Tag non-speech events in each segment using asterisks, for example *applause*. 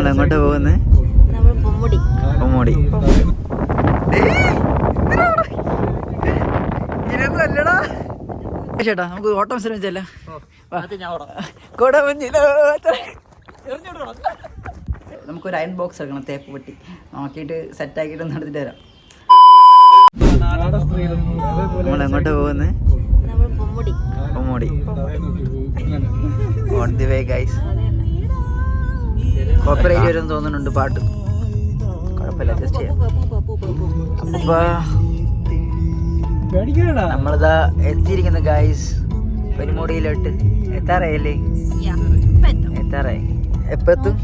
നമ്മൾ എങ്ങോട്ടാ പോകുന്നത് നമ്മൾ പൊമ്മുടി. പൊമ്മോടി. അല്ലടാ ചേട്ടാ നമുക്ക് ഓട്ടം ശ്രമിച്ചല്ല നമുക്കൊരു അയൺ ബോക്സ് എടുക്കണം തേപ്പ് പെട്ടി. നോക്കിയിട്ട് സെറ്റ് ആക്കിയിട്ട് നടത്തിട്ട് വരാം. നമ്മൾ എങ്ങോട്ടാ പോകുന്നത് നമ്മൾ Ponmudi. Ponmudi. On the way guys cooperate വരും തോന്നുന്നുണ്ട് പാട്ട്. കുഴപ്പമില്ല ജസ്റ്റ് ചെയ്യാം. അപ്പൊ നമ്മളിതാ എത്തിയിരിക്കുന്നു ഗായ്സ് പെരുമുടിയിലോട്ട്. എത്താറായല്ലേ? എത്താറായി. എപ്പ എത്തും?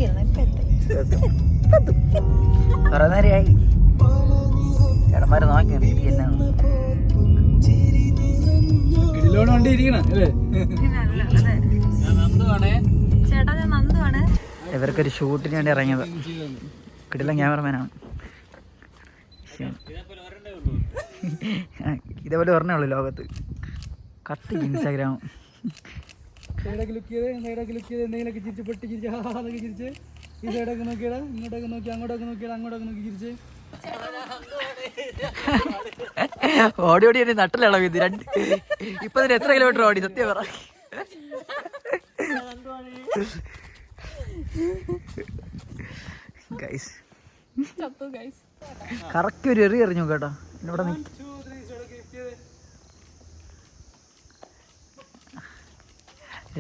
കുറെ നേരമായി. ചേട്ടന്മാര് നോക്കി എന്നാണ് ചേട്ടാ ഞാൻ നന്ദുവാണ്. ഇവർക്കൊരു ഷൂട്ടിന് വേണ്ടി ഇറങ്ങിയത്. കിടിലൻ ക്യാമറമാനാണ്. ഇതേപോലെ പറഞ്ഞേ ഉള്ളു ലോകത്ത്. കത്തി ഇൻസ്റ്റാഗ്രാം. സൈഡൊക്കെ ലുക്ക് ചെയ്ത് സൈഡൊക്കെ ലുക്ക് ചെയ്ത് എന്തെങ്കിലുമൊക്കെ ചിരിച്ച് പൊട്ടി ചിരിച്ച് ഹാ ഹാ എന്നൊക്കെ ചിരിച്ച്. ഈ സൈഡൊക്കെ നോക്കിയടാ ഇങ്ങോട്ടൊക്കെ നോക്കി അങ്ങോട്ടൊക്കെ നോക്കിയടാ അങ്ങോട്ടൊക്കെ നോക്കി ചിരിച്ച്. ഓടി ഓടി നട്ടലാണ് ഇത്? രണ്ട് ഇപ്പൊ ഇതിന് എത്ര കിലോമീറ്റർ ഓടി? സത്യം പറ. ഗൈസ് കറക്റ്റ് ഒരു എറി എറിഞ്ഞു കേട്ടോ ഇവിടെ നിക്ക്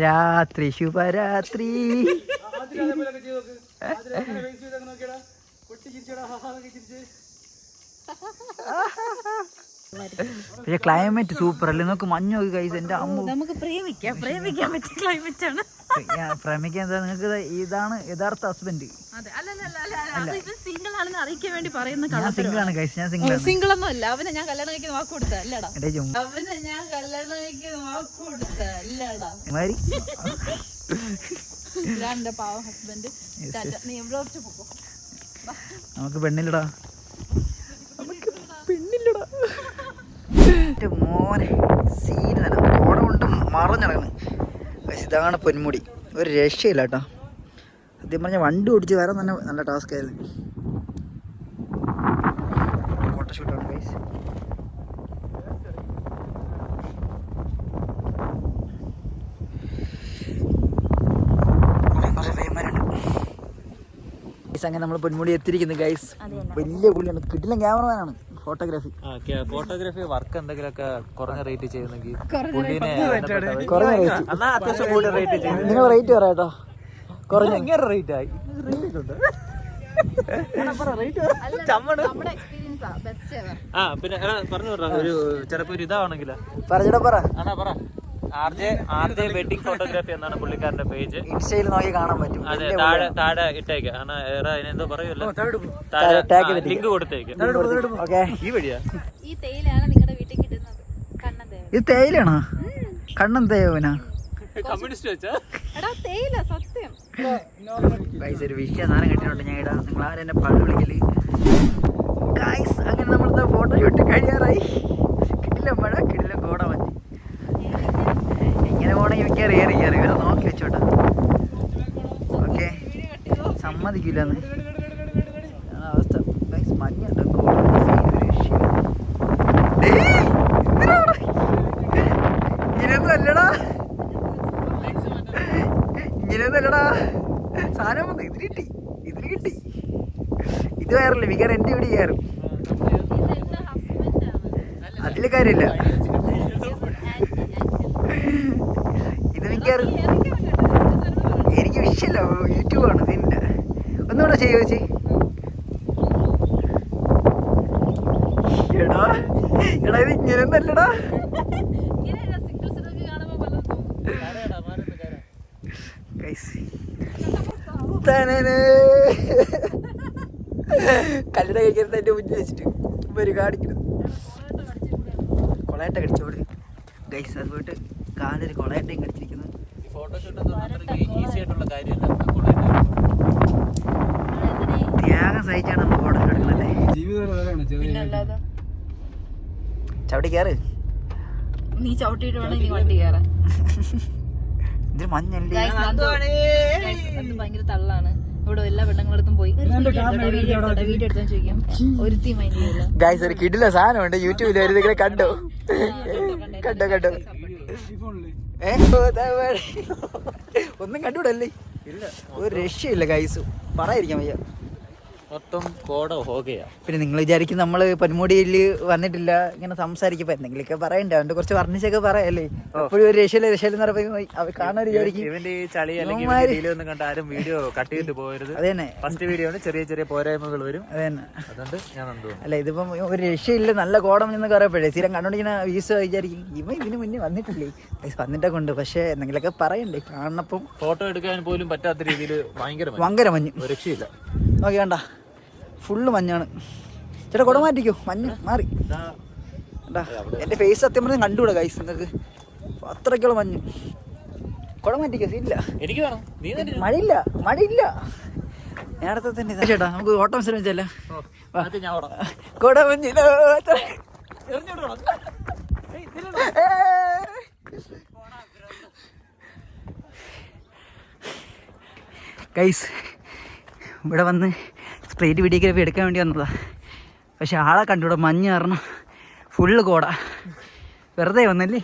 രാത്രി ശുഭരാത്രി ചിരിച്ചടാ പക്ഷെ ക്ലൈമറ്റ് സൂപ്പർ അല്ലേ? നോക്ക് മഞ്ഞ് നോക്കി കൈസ് എന്റെ അമ്മ. നമുക്ക് പ്രേമിക്കാം. പ്രേമിക്കാൻ പറ്റിയ ക്ലൈമറ്റ് ആണ്. പ്രേമിക്കാൻ എന്താ? നിങ്ങൾക്ക് ഇതാണ് യഥാർത്ഥ ഹസ്ബൻഡ് സിംഗിൾ ആണ് കൈസ് ഞാൻ സിംഗിൾ സിംഗിൾ ഒന്നും അല്ല. അവനെ ഞാൻ കല്യാണം കഴിക്കുന്ന വാക്ക് കൊടുത്തല്ലടാ അവനെ ഞാൻ കല്യാണം കഴിക്കുന്ന വാക്ക് കൊടുത്തല്ലടാ ഇതാണ് എന്റെ പാവ ഹസ്ബൻഡ് നീ എവിടെ പോക്കോ നമുക്ക് പെണ്ണില്ലടാ നമുക്ക് പെണ്ണില്ലടാ എന്റെ മോനെ. സീൻ തന്നെ ഓട കൊണ്ട് മറഞ്ഞടങ്ങണ് പക്ഷെ ഇതാണ് പൊന്മുടി. ഒരു രക്ഷയില്ല കേട്ടോ. സത്യം പറഞ്ഞാൽ വണ്ടി ഓടിച്ച് വരാൻ തന്നെ നല്ല ടാസ്ക് ആയിരുന്നു. ഫോട്ടോഷൂട്ടാണ് ഗൈസ് അങ്ങനെ നമ്മൾ പൊന്മുടി എത്തിയിരിക്കുന്നു ഗൈസ് വലിയ പുള്ളിയാണ്. കിട്ടില്ല ക്യാമറമാനാണ് ഫോട്ടോഗ്രാഫി ഫോട്ടോഗ്രാഫി വർക്ക് എന്തെങ്കിലുമൊക്കെ കുറഞ്ഞ റേറ്റ് ചെയ്യുന്നെങ്കിൽ കുറഞ്ഞ റേറ്റ് എന്നാ അത്യാവശ്യം കൂടി റേറ്റ് ചെയ്യും നിങ്ങൾ റേറ്റ് പറയാട്ടോ കുറഞ്ഞ ഇങ്ങനെ റേറ്റ് ആയി. നമ്മുടെ എക്സ്പീരിയൻസാ ബെസ്റ്റ് എവർ ആ പിന്നെ എടാ, പറഞ്ഞു വിടാ ഒരു ചിലപ്പോ ഒരു ഇതാണെങ്കിലോ പറഞ്ഞിടാ പറ. ആണാ പറ. R J R J wedding photography എന്നാണ് പുള്ളിക്കാരന്റെ പേജ് ഇൻസ്റ്റയിൽ നോക്കി കാണാൻ പറ്റും. അതെ താഴെ താഴെ ഇട്ടേക്ക്. കാരണം അതിനെന്തോ പറയുമല്ലോ. താഴെ. ലിങ്ക് കൊടുത്തേക്ക്. ഓക്കെ. ഈ വഴിയാ? ഈ തേയിലാണ് നിങ്ങളുടെ വീട്ടിൽ കിട്ടുന്നത്. കണ്ണൻ ഇത് തേയിലാണോ കണ്ണൻ തേവനാ? കമ്മ്യൂണിസ്റ്റ് വെച്ചാ? എടാ തേയില സത്യം. ഗൈസ് ഒരു വിഷയ സാധനം കിട്ടിയിട്ടുണ്ട് ഞാൻ ഇടാം. നിങ്ങൾ ആരും എന്നെ പള്ളി വിളിക്കൽ ഗൈസ് അങ്ങനെ നമ്മളത്തെ ഫോട്ടോ ഷൂട്ട് കഴിയാറായി? കിട്ടില്ല മഴ കിട്ടില്ല കോട മഞ്ഞ് എങ്ങനെ പോണെങ്കിൽ എനിക്ക് അറിയാൻ അറിയാറ് വേറെ നോക്കി വെച്ചോട്ടെ ഓക്കെ സമ്മതിക്കില്ലെന്ന് അതാണ് അവസ്ഥ ഗൈസ് മഞ്ഞുണ്ട് കോട ഒരു രക്ഷയില്ല. ഡേയ്, ഓക്കെ സമ്മതിക്കില്ല കിട്ടി. ഇത് കയറില്ല വികാരം എന്റെ ഇവിടെ കയറും അതിൽ കാര്യമില്ല ഇത് മിക്കവാറും വിഷയമില്ല യൂട്യൂബാണ് നിന്റെ? ഒന്നുകൂടെ ചെയ്യോ ചേച്ചി. എടാ എടാ ഇത് ഇങ്ങനെ ഒന്നല്ലടാ കല്ലട കഴിക്കരുത് എന്റെ മുന്നിൽ വെച്ചിട്ട് ഒരു കാണിക്കണം കൊളയട്ട കടിച്ചോട് ഗൈസ് അത് പോയിട്ട് കാലൊരു കൊളയട്ടയും കടിച്ചിരിക്കുന്നു. ഫോട്ടോഷൂട്ട് ഈസി ആയിട്ടുള്ള കാര്യമല്ല. ത്യാഗം സഹിച്ചാണ് നമ്മൾ ഫോട്ടോ ചവിട്ടി കയറ്. നീ ചവിട്ടിയിട്ട് വേണം ഇനി വണ്ടി കയറാൻ. ഇതിന് മഞ്ഞല്ലേ? ഭയങ്കര തള്ളാണ്. ഇവിടെ എല്ലാ പെണ്ണുങ്ങളടുത്തും പോയി. വീഡിയോ എടുത്താൽ ചോദിക്കും. ഒരുത്തി മൈൻഡ് ചെയ്യില്ല. ഗൈസ് ഒരു കിടില സാധനമുണ്ട്. യൂട്യൂബിൽ ഒരു കണ്ടു. കണ്ടു കണ്ടോ. ഒന്നും കണ്ടുവിടല്ലേ ഇല്ല. ഒരു രക്ഷയില്ല ഗൈസ് പറയായിരിക്കാം വയ്യ. മൊത്തം കോട ഹോകയാ. പിന്നെ നിങ്ങൾ വിചാരിക്കും നമ്മൾ പൊന്മുടിയിൽ വന്നിട്ടില്ല ഇങ്ങനെ സംസാരിക്കുമ്പോ എന്തെങ്കിലുമൊക്കെ പറയണ്ടേ? അവന്റെ കുറച്ച് വർണിച്ചൊക്കെ പറയല്ലേ? എപ്പോഴും ഒരു രക്ഷയില്ല രക്ഷയില്ല അവർ കാണാൻ വിചാരിക്കും. ഇവന്റെ ഈ ചളി അല്ലെങ്കിൽ ഇവന്മാര്- വീഡിയോ ഒന്നും കണ്ട് ആരും വീഡിയോ കട്ട് ചെയ്തിട്ട് പോകരുത്. അത് തന്നെ. ഫസ്റ്റ് വീഡിയോ ആണ് ചെറിയ ചെറിയ പോരായ്മകൾ വരും. അത് തന്നെ. അതുകൊണ്ട് ഞാൻ നന്ദു അല്ല ഇതിപ്പം ഒരു രക്ഷയില്ല നല്ല കോടം എന്ന് പറയപ്പോഴേ സ്ഥിരം കണ്ടോണ്ടിങ്ങനെ വീസ് വിചാരിക്കും ഇവ ഇതിന് മുന്നേ വന്നിട്ടില്ലേ? വന്നിട്ടൊക്കെ ഉണ്ട്. പക്ഷേ എന്തെങ്കിലുമൊക്കെ പറയണ്ടേ? കാണപ്പം ഫോട്ടോ എടുക്കാൻ പോലും പറ്റാത്ത രീതിയിൽ ഭയങ്കര. ഭയങ്കര മഞ്ഞ്. രക്ഷയില്ല. നോക്കി വേണ്ട ഫുള്ള് മഞ്ഞാണ്. ചേട്ടാ കുട മാറ്റിക്കോ. മഞ്ഞ് മാറി. കണ്ടാ എന്റെ ഫേസ് സത്യം പറഞ്ഞ കണ്ടുകൂടാ ഗൈസ് നിങ്ങൾക്ക്. അത്രയ്ക്കുള്ള മഞ്ഞ്. കുട മാറ്റിക്കോ ഇല്ല എനിക്ക് വേണം. നീ തന്നെ മഴയില്ല മഴയില്ല. നേരത്തെ തന്നെ. ചേട്ടാ നമുക്ക് ഓട്ടം ശ്രമിച്ചല്ല ഓ, ആദ്യം ഞാൻ ഓടാം. കുട മഞ്ഞില്ല ഗൈസ് ഇവിടെ വന്ന് സ്ട്രേറ്റ് വീഡിയോഗ്രാഫി എടുക്കാൻ വേണ്ടി വന്നതാ. പക്ഷെ ആളെ കണ്ടുകൂടെ മഞ്ഞ് കാരണം ഫുള്ള് കോട. വെറുതെ വന്നല്ലേ?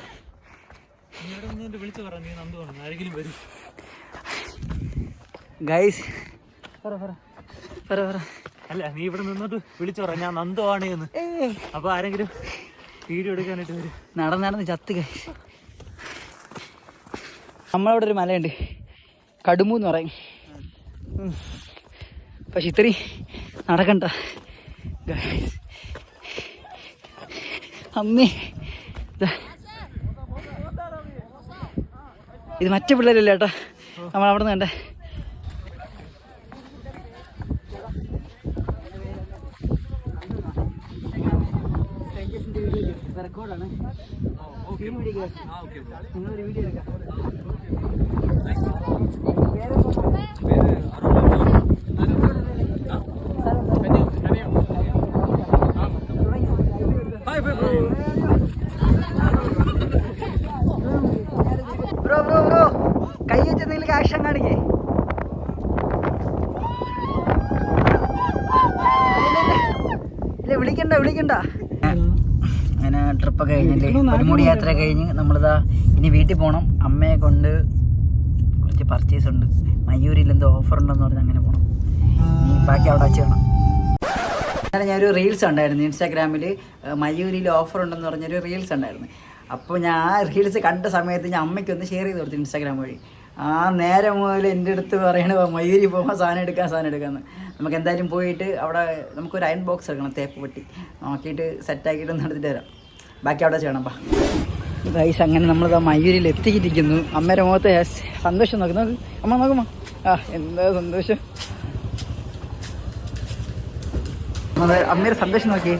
ഗൈസ്. അല്ല നീ ഇവിടെ നിന്നോട്ട് വിളിച്ചു പറ ഞാൻ നന്ദു ആണ് എന്ന്. അപ്പൊ ആരെങ്കിലും വീഡിയോ എടുക്കാനായിട്ട് വരും. നടന്ന് നടന്ന് ചത്ത് ഗൈസ്. നമ്മളവിടെ ഒരു മലയുണ്ട്. കടുമു എന്ന് പറയും. പക്ഷെ ഇത്രയും നടക്കണ്ട. അമ്മി. അമ്മേ ഇത് മറ്റു പിള്ളേരല്ലേ ഏട്ടാ? നമ്മൾ അവിടെ നിന്ന് കണ്ടേ റെക്കോർഡാണ് നിങ്ങളൊരു വീഡിയോ എടുക്കാം ബ്രോ ബ്രോ ബ്രോ കൈ വെച്ച് എന്തെങ്കിലും ആക്ഷൻ കാണിക്കേ ഇല്ല വിളിക്കണ്ട വിളിക്കണ്ട അങ്ങനെ ട്രിപ്പൊക്കെ കഴിഞ്ഞില്ലേ? പടിമുടി യാത്ര കഴിഞ്ഞ് നമ്മളിതാ ഇനി വീട്ടിൽ പോകണം അമ്മയെ കൊണ്ട് കുറച്ച് പർച്ചേസ് ഉണ്ട്. മയൂരിൽ എന്തോ ഓഫർ ഉണ്ടെന്ന് പറഞ്ഞ് അങ്ങനെ പോകണം ഇനി ബാക്കി അവിടെ വെച്ച് വേണം അങ്ങനെ ഞാനൊരു റീൽസ് ഉണ്ടായിരുന്നു ഇൻസ്റ്റാഗ്രാമിൽ മയൂരിൽ ഓഫർ ഉണ്ടെന്ന് പറഞ്ഞൊരു റീൽസ് ഉണ്ടായിരുന്നു അപ്പോൾ ഞാൻ ആ റീൽസ് കണ്ട സമയത്ത് ഞാൻ അമ്മയ്ക്കൊന്ന് ഷെയർ ചെയ്ത് കൊടുത്തു ഇൻസ്റ്റാഗ്രാം വഴി. ആ നേരം മുതൽ എന്റെ അടുത്ത് പറയണ മയൂരി പോകാൻ സാധനം എടുക്കാൻ സാധനം എടുക്കാമെന്ന് നമുക്ക് എന്തായാലും പോയിട്ട് അവിടെ നമുക്കൊരു അയൺ ബോക്സ് എടുക്കണം തേപ്പ് പെട്ടി. നോക്കിയിട്ട് സെറ്റാക്കിയിട്ട് ഒന്ന് എടുത്തിട്ട് വരാം. ബാക്കി അവിടെ ചെയ്യണം പാ ഗൈസ് അങ്ങനെ നമ്മളിതാ മയൂരിൽ എത്തിയിരിക്കുന്നു അമ്മയുടെ മുഖത്തെ സന്തോഷം നോക്കി നോക്ക്. അമ്മ നോക്കുമ്മ ആ എന്താ സന്തോഷം? അമ്മയുടെ സന്തോഷം നോക്കി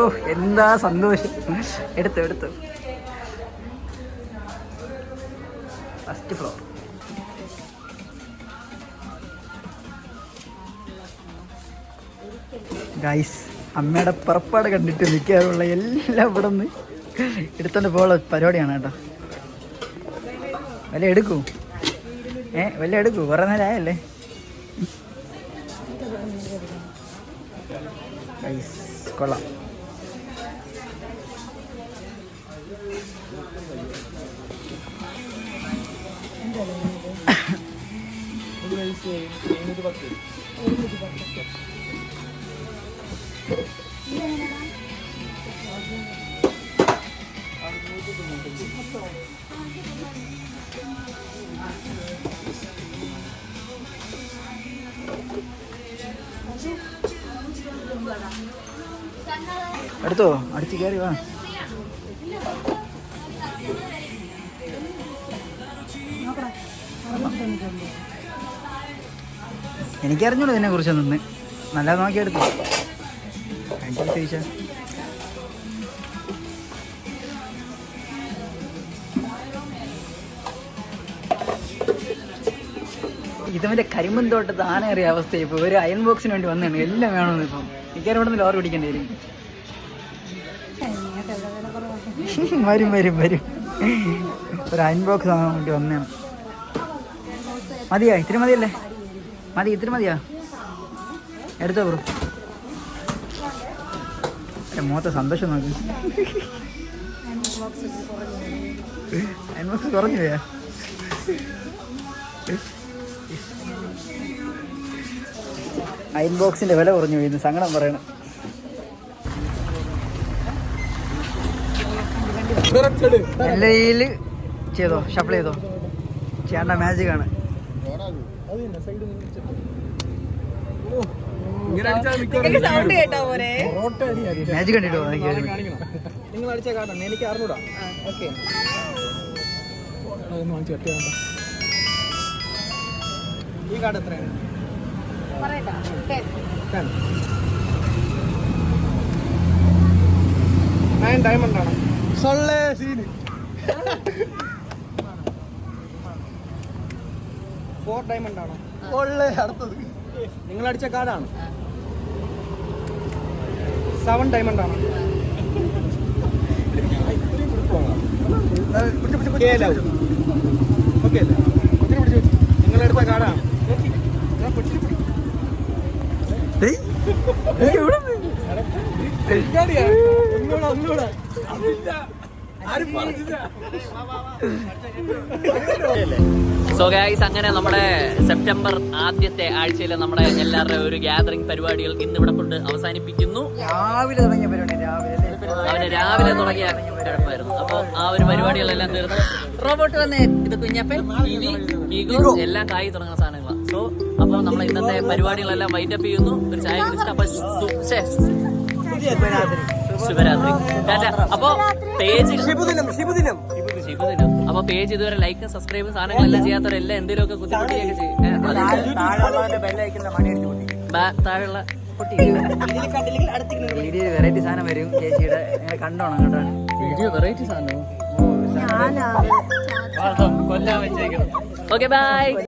ഓ എന്താ സന്തോഷം. എടുത്തു എടുത്തു. ഫസ്റ്റ് ഫ്ലോർ ഗൈസ് അമ്മയുടെ പുറപ്പാട് കണ്ടിട്ട് നിൽക്കാറുള്ള എല്ലാം ഇവിടെ നിന്ന് എടുത്തോണ്ട് പോകാനുള്ള പരിപാടിയാണ് കേട്ടോ. വല്ല എടുക്കൂ. ഏ വല്ല എടുക്കൂ. കുറേ നേരം ആയല്ലേ? കൊള്ളാം. എടുത്തോ അടുത്ത് കയറി വാ. എനിക്കറിഞ്ഞോളൂ ഇതിനെ കുറിച്ചൊന്നും നല്ല നോക്കിയെടുത്തു കഴിച്ചിട്ട് ചോദിച്ചാ ഇതവന്റെ കരിമ്പൻ തോട്ടത്ത് ആനയേറിയ അവസ്ഥ ഇപ്പൊ. ഒരു അയൺ ബോക്സിന് വേണ്ടി വന്നതാണ്. എല്ലാം വേണമെന്ന് ഇപ്പം. മിക്കവാറും ഇവിടെ നിന്ന് ലോറി പിടിക്കേണ്ടി വരും. *laughs* വരും വരും വരും. ഒരു അയൺ ബോക്സ് വാങ്ങാൻ വേണ്ടി വന്നതാണ്. മതിയാ? ഇത്തിരി മതിയല്ലേ? മതി ഇത്തിരി മതിയാ? എടുത്തോ ബ്രോ എന്റെ മുഖത്തെ സന്തോഷം നോക്കി. അയൻബോക്സ് *laughs* കുറഞ്ഞു പോയാ. അയൺ ബോക്സിന്റെ വില കുറഞ്ഞു ഇന്ന് സങ്കടം പറയണം. എല്ലയിൽ ചെയ്തോ? ഷഫിൾ ചെയ്തോ? ചേട്ട മാജിക് ആണ്. സൗണ്ട് കേട്ടാ പോരെ മാജിക് കണ്ടിട്ടോ? നിങ്ങൾ അടിച്ച കാട്ടാണ് എനിക്ക് അറിഞ്ഞൂടാ. ഓക്കെ ഈ കാർഡ് എത്രയാണ്? ടെൻ. ടെൻ നയൻ ഡയമണ്ട് ആണ്. സൊള്ളേ സീന്. ഫോർ ഡയമണ്ട് ആണോ. ഒള്ളേ അടുത്തത്. നിങ്ങൾ അടിച്ച കാർഡാണ്. സെവൻ ഡയമണ്ട് ആണ്. ഓക്കെ അല്ലേ നിങ്ങളെടുത്ത കാർഡാണ് ഏയ്, ഏയ്, എവിടെ നിന്ന്? ഒന്നുകൂടെ ഒന്നുകൂടെ ആരും പറഞ്ഞില്ല സോ ഗൈസ് അങ്ങനെ നമ്മുടെ സെപ്റ്റംബർ ആദ്യത്തെ ആഴ്ചയിലെ നമ്മുടെ എല്ലാവരുടെ ഒരു ഗ്യാതറിംഗ് പരിപാടികൾ ഇന്ന് ഇവിടെ കൊണ്ട് അവസാനിപ്പിക്കുന്നു. രാവിലെ തുടങ്ങിയ പരിപാടി രാവിലെ രാവിലെ തുടങ്ങിയ കിഴപ്പായിരുന്നു അപ്പൊ ആ ഒരു പരിപാടികളെല്ലാം തീർന്നു. റോബോട്ട് വന്നേ. ഇത് കുഞ്ഞപ്പൻ എല്ലാം കായി തുടങ്ങുന്ന സാധനങ്ങളാണ് സോ അപ്പൊ നമ്മൾ ഇന്നത്തെ പരിപാടികളെല്ലാം വൈൻഡപ്പ് ചെയ്യുന്നു. ഒരു ചായ കുടിച്ചിട്ട് അപ്പൊ. പേജ് ശിവദിനം അപ്പൊ പേജ് ഇതുവരെ ലൈക്കും സബ്സ്ക്രൈബും സാധനങ്ങളെല്ലാം ചെയ്യാത്തവരെല്ലാം എന്തെങ്കിലുമൊക്കെ കുത്തിപ്പൊട്ടിയൊക്കെ ചെയ്യും. താഴെയുള്ള വീഡിയോ വെറൈറ്റി സാധനം വരും. ചേച്ചിയുടെ കണ്ടോണം കേട്ടോ. വീഡിയോ വെറൈറ്റി സാധനം കൊല്ലാൻ വെച്ചേക്കണം ഓക്കെ ബൈ